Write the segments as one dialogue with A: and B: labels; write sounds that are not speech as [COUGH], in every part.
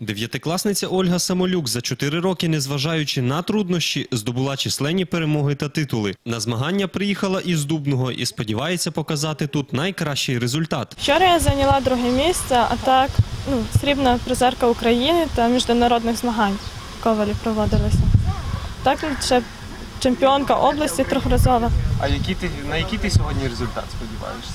A: Дев'ятикласниця Ольга Самолюк за чотири роки, незважаючи на труднощі, здобула численні перемоги та титули. На змагання приїхала із Дубного і сподівається показати тут найкращий результат.
B: Вчора я зайняла друге місце, а так ну, срібна призерка України та міжнародних змагань Ковалі проводилися. Так ну, ще чемпіонка області трьохразова.
C: А який ти на який ти сьогодні результат сподіваєшся?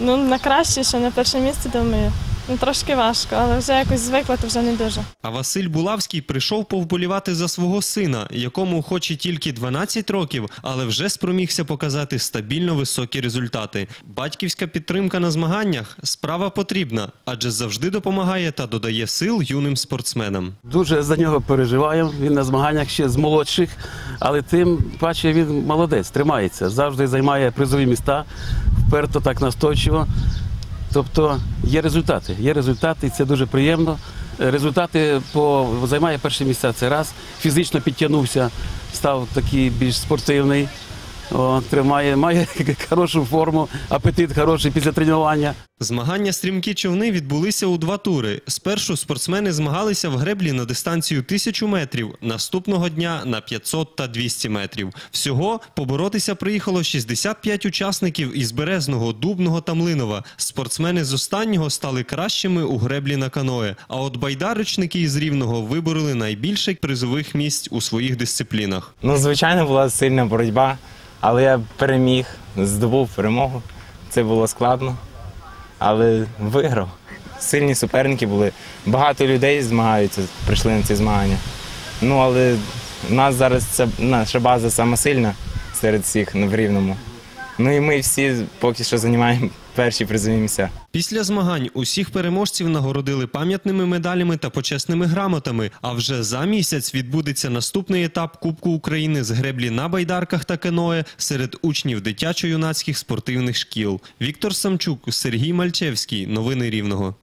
B: Ну, на краще ще на перше місце, думаю. Ну, трошки важко, але вже якось звикла, то вже не дуже.
A: А Василь Булавський прийшов повболівати за свого сина, якому хоч і тільки 12 років, але вже спромігся показати стабільно високі результати. Батьківська підтримка на змаганнях справа потрібна, адже завжди допомагає та додає сил юним спортсменам.
D: Дуже за нього переживаємо. Він на змаганнях ще з молодших, але тим паче він молодець, тримається, завжди займає призові міста, вперто так настойчиво. Тобто є результати. Є результати, і це дуже приємно. Результати по займає перше місце. Це раз. Фізично підтягнувся, став такий більш спортивний. О, тримає, має [LAUGHS] хорошу форму, апетит хороший після тренування.
A: Змагання стрімкі човни відбулися у два тури. Спершу спортсмени змагалися в греблі на дистанцію 1000 метрів, наступного дня на 500 та 200 метрів. Всього поборотися приїхало 65 учасників із Березного, Дубного та Млинова. Спортсмени з останнього стали кращими у греблі на каное. А от байдарочники із Рівного вибороли найбільше призових місць у своїх дисциплінах.
E: Ну, звичайно, була сильна боротьба, але я переміг, здобув перемогу. Це було складно, але виграв. Сильні суперники були. Багато людей змагаються, прийшли на ці змагання. Ну, але в нас зараз це наша база сама сильна серед всіх в Рівному. Ну і ми всі поки що займаємо перші призові місця.
A: Після змагань усіх переможців нагородили пам'ятними медалями та почесними грамотами. А вже за місяць відбудеться наступний етап Кубку України з греблі на байдарках та каное серед учнів дитячо-юнацьких спортивних шкіл. Віктор Самчук, Сергій Мальчевський. Новини Рівного.